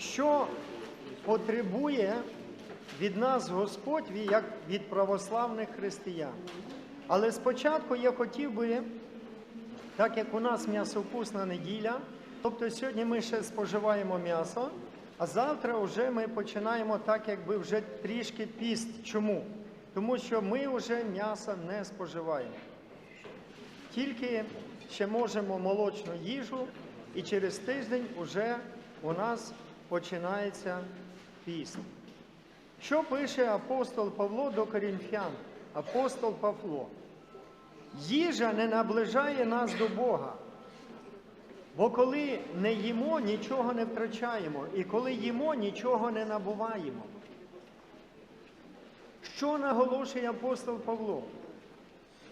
що потребує від нас Господь як від православних християн. Але спочатку я хотів би, так як у нас м'ясовкусна неділя, тобто сьогодні ми ще споживаємо м'ясо, а завтра вже ми починаємо так, якби вже трішки піст. Чому? Тому що ми вже м'яса не споживаємо. Тільки ще можемо молочну їжу, і через тиждень вже у нас починається піст. Що пише апостол Павло до Корінфян? Апостол Павло. Їжа не наближає нас до Бога. Бо коли не їмо, нічого не втрачаємо, і коли їмо, нічого не набуваємо. Що наголошує апостол Павло?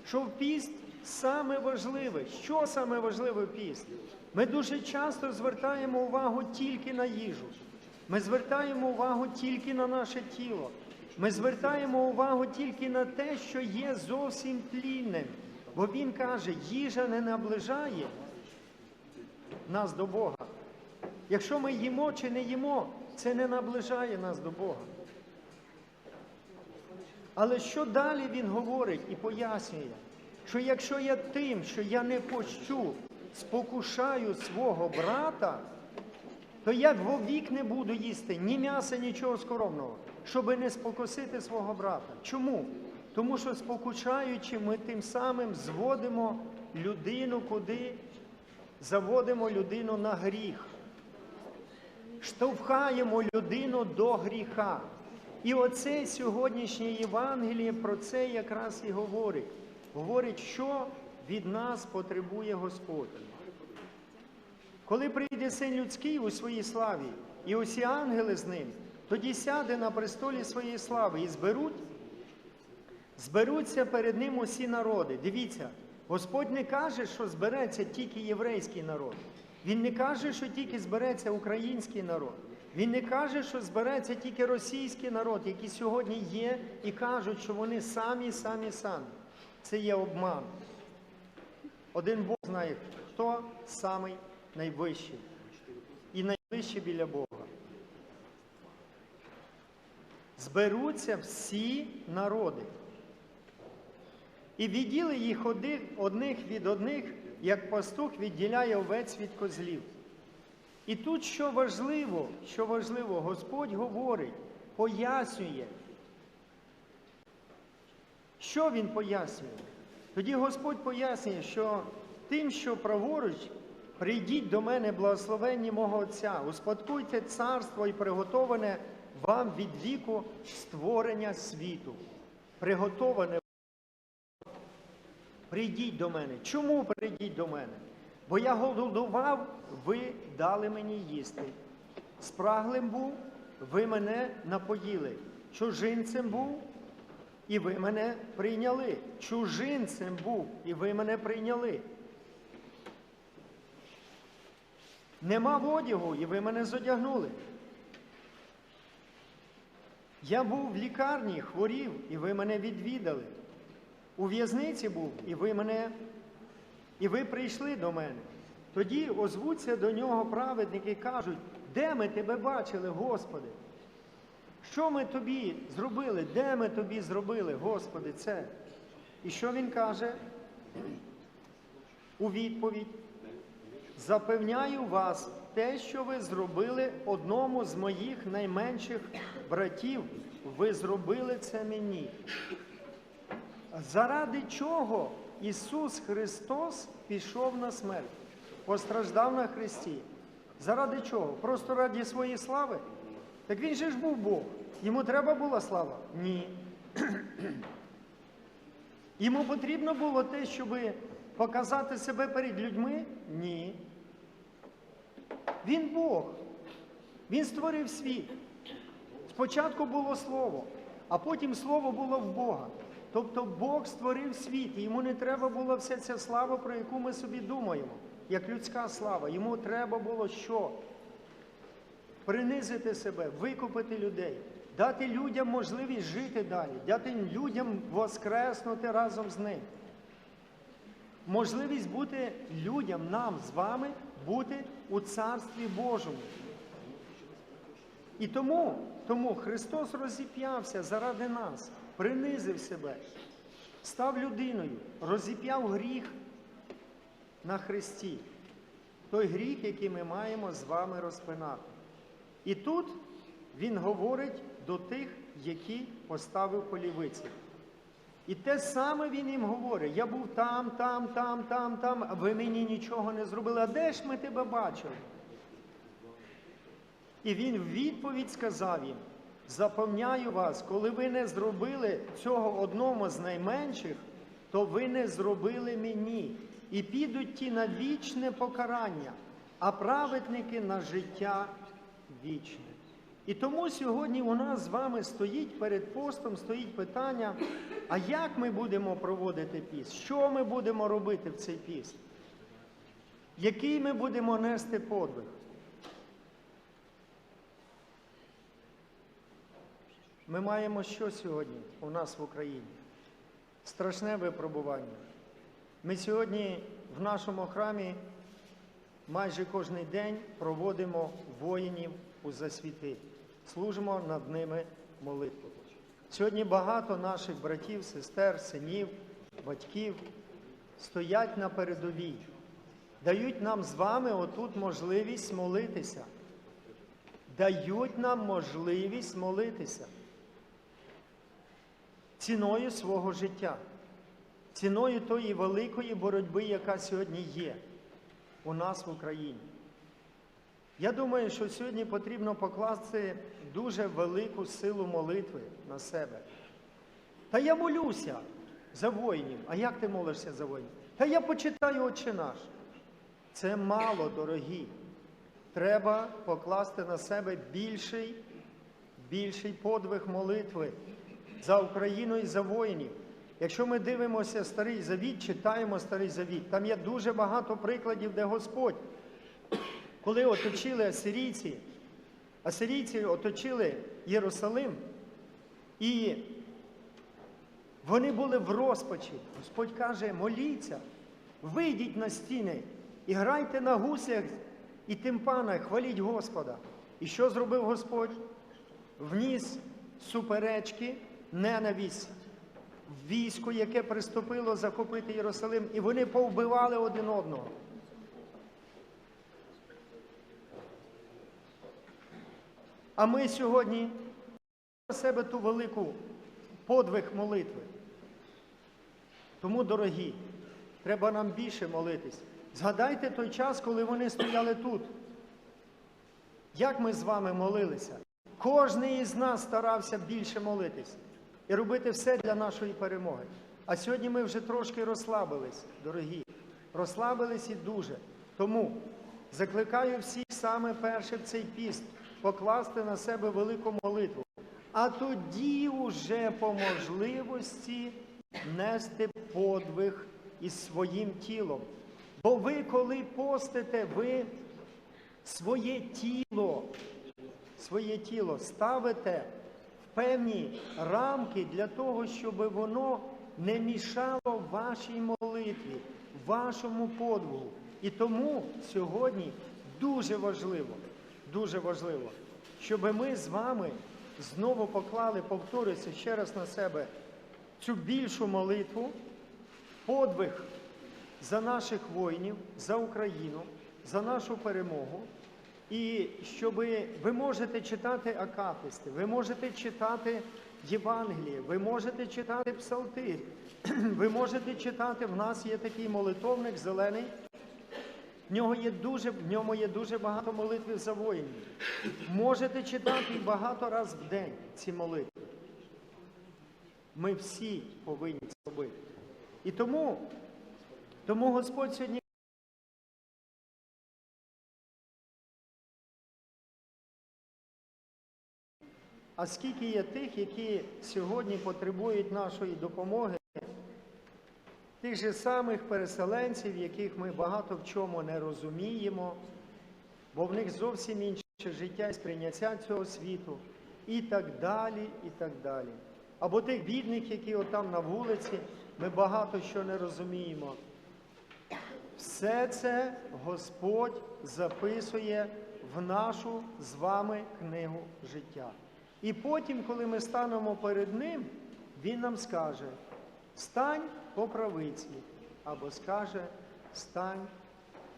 Що в піст саме важливе. Що саме важливе в піст? Ми дуже часто звертаємо увагу тільки на їжу. Ми звертаємо увагу тільки на наше тіло. Ми звертаємо увагу тільки на те, що є зовсім тлінним. Бо він каже, їжа не наближає нас до Бога. Якщо ми їмо чи не їмо, це не наближає нас до Бога. Але що далі він говорить і пояснює, що якщо я тим, що я не пощу, спокушаю свого брата, то я вовік не буду їсти ні м'яса, нічого скоромного, щоби не спокусити свого брата. Чому? Тому що спокушаючи, ми тим самим зводимо людину куди? Заводимо людину на гріх штовхаємо людину до гріха. І оце сьогоднішнє Євангеліє про це якраз і говорить. Говорить, що від нас потребує Господь. Коли прийде син людський у своїй славі, і усі ангели з ним, тоді сяде на престолі своєї слави і зберуть, зберуться перед ним усі народи. Дивіться, Господь не каже, що збереться тільки єврейський народ. Він не каже, що тільки збереться український народ. Він не каже, що збереться тільки російський народ, які сьогодні є, і кажуть, що вони самі, самі, самі. Це є обман. Один Бог знає, хто самий найвищий і найближчий біля Бога. Зберуться всі народи. І відділи їх одних від одних, як пастух відділяє овець від козлів. І тут що важливо, що важливо, Господь говорить, пояснює. Що Він пояснює? Тоді Господь пояснює, що тим, що праворуч, прийдіть до мене благословенні мого Отця, успадкуйте царство і приготоване вам від віку створення світу. Приготоване Прийдіть до мене. Чому прийдіть до мене? Бо я голодував, ви дали мені їсти. Спраглим був, ви мене напоїли. Чужинцем був, і ви мене прийняли. Чужинцем був, і ви мене прийняли. Не мав одягу, і ви мене зодягнули. Я був в лікарні, хворів, і ви мене відвідали. У в'язниці був, і ви мене, і ви прийшли до мене. Тоді озвуться до нього праведники і кажуть, де ми тебе бачили, Господи? Що ми тобі зробили? Де ми тобі зробили, Господи, це? І що він каже? У відповідь. Запевняю вас, те, що ви зробили одному з моїх найменших братів, ви зробили це мені. Заради чого Ісус Христос пішов на смерть, постраждав на Христі? Заради чого? Просто раді своєї слави? Так він же ж був Бог. Йому треба була слава? Ні. Йому потрібно було те, щоб показати себе перед людьми? Ні. Він Бог. Він створив світ. Спочатку було Слово, а потім Слово було в Бога. Тобто Бог створив світ, і йому не треба була вся ця слава, про яку ми собі думаємо, як людська слава. Йому треба було що? Принизити себе, викупити людей, дати людям можливість жити далі, дати людям воскреснути разом з ним. Можливість бути людям, нам з вами, бути у Царстві Божому. І тому, тому Христос розіп'явся заради нас, принизив себе, став людиною, розіп'яв гріх на Христі. Той гріх, який ми маємо з вами розпинати. І тут Він говорить до тих, які поставив по лівиці. І те саме він їм говорить: я був там, там, там, там, там, ви мені нічого не зробили. А де ж ми тебе бачили? І він в відповідь сказав їм: запевняю вас, коли ви не зробили цього одному з найменших, то ви не зробили мені. І підуть ті на вічне покарання, а праведники на життя вічне. І тому сьогодні у нас з вами стоїть перед постом, стоїть питання, а як ми будемо проводити піст? Що ми будемо робити в цей піст? Який ми будемо нести подвиг? Ми маємо що сьогодні у нас в Україні? Страшне випробування. Ми сьогодні в нашому храмі майже кожен день проводимо воїнів засвіти, служимо над ними молитву. Сьогодні багато наших братів, сестер, синів, батьків стоять на передовій, дають нам з вами отут можливість молитися. Дають нам можливість молитися ціною свого життя, ціною тої великої боротьби, яка сьогодні є у нас в Україні. Я думаю, що сьогодні потрібно покласти дуже велику силу молитви на себе. Та я молюся за воїнів. А як ти молишся за воїнів? Та я почитаю Отче наш. Це мало, дорогі. Треба покласти на себе більший, більший подвиг молитви за Україну і за воїнів. Якщо ми дивимося Старий Завіт, читаємо Старий Завіт, там є дуже багато прикладів, де Господь, коли оточили асирійці, асирійці оточили Єрусалим, і вони були в розпачі. Господь каже, моліться, вийдіть на стіни і грайте на гуслях і тимпанах, хваліть Господа. І що зробив Господь? Вніс суперечки, ненависть військо, яке приступило захопити Єрусалим, і вони повбивали один одного. А ми сьогодні на себе ту велику подвиг молитви. Тому, дорогі, треба нам більше молитись. Згадайте той час, коли вони стояли тут. Як ми з вами молилися? Кожний із нас старався більше молитись і робити все для нашої перемоги. А сьогодні ми вже трошки розслабились, дорогі. Розслабились і дуже. Тому закликаю всіх саме перше в цей піст покласти на себе велику молитву, а тоді уже по можливості нести подвиг із своїм тілом. Бо ви, коли постите, ви своє тіло, своє тіло ставите в певні рамки для того, щоб воно не мішало вашій молитві, вашому подвигу. І тому сьогодні дуже важливо, дуже важливо, щоб ми з вами знову поклали, повторюся ще раз на себе, цю більшу молитву, подвиг за наших воїнів, за Україну, за нашу перемогу. І щоб ви можете читати акафисти, ви можете читати Євангеліє, ви можете читати Псалтир, ви можете читати, в нас є такий молитовник зелений, в, нього є дуже, в ньому є дуже багато молитв за воїнів. Можете читати багато раз в день ці молитви. Ми всі повинні це робити. І тому, тому Господь сьогодні. А скільки є тих, які сьогодні потребують нашої допомоги, тих же самих переселенців, яких ми багато в чому не розуміємо, бо в них зовсім інше життя і сприйняття цього світу, і так далі, і так далі. Або тих бідних, які отам на вулиці, ми багато що не розуміємо. Все це Господь записує в нашу з вами книгу життя. І потім, коли ми станемо перед Ним, Він нам скаже: стань по правиці, або скаже стань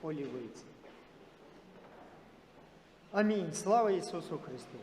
по лівиці. Амінь. Слава Ісусу Христу!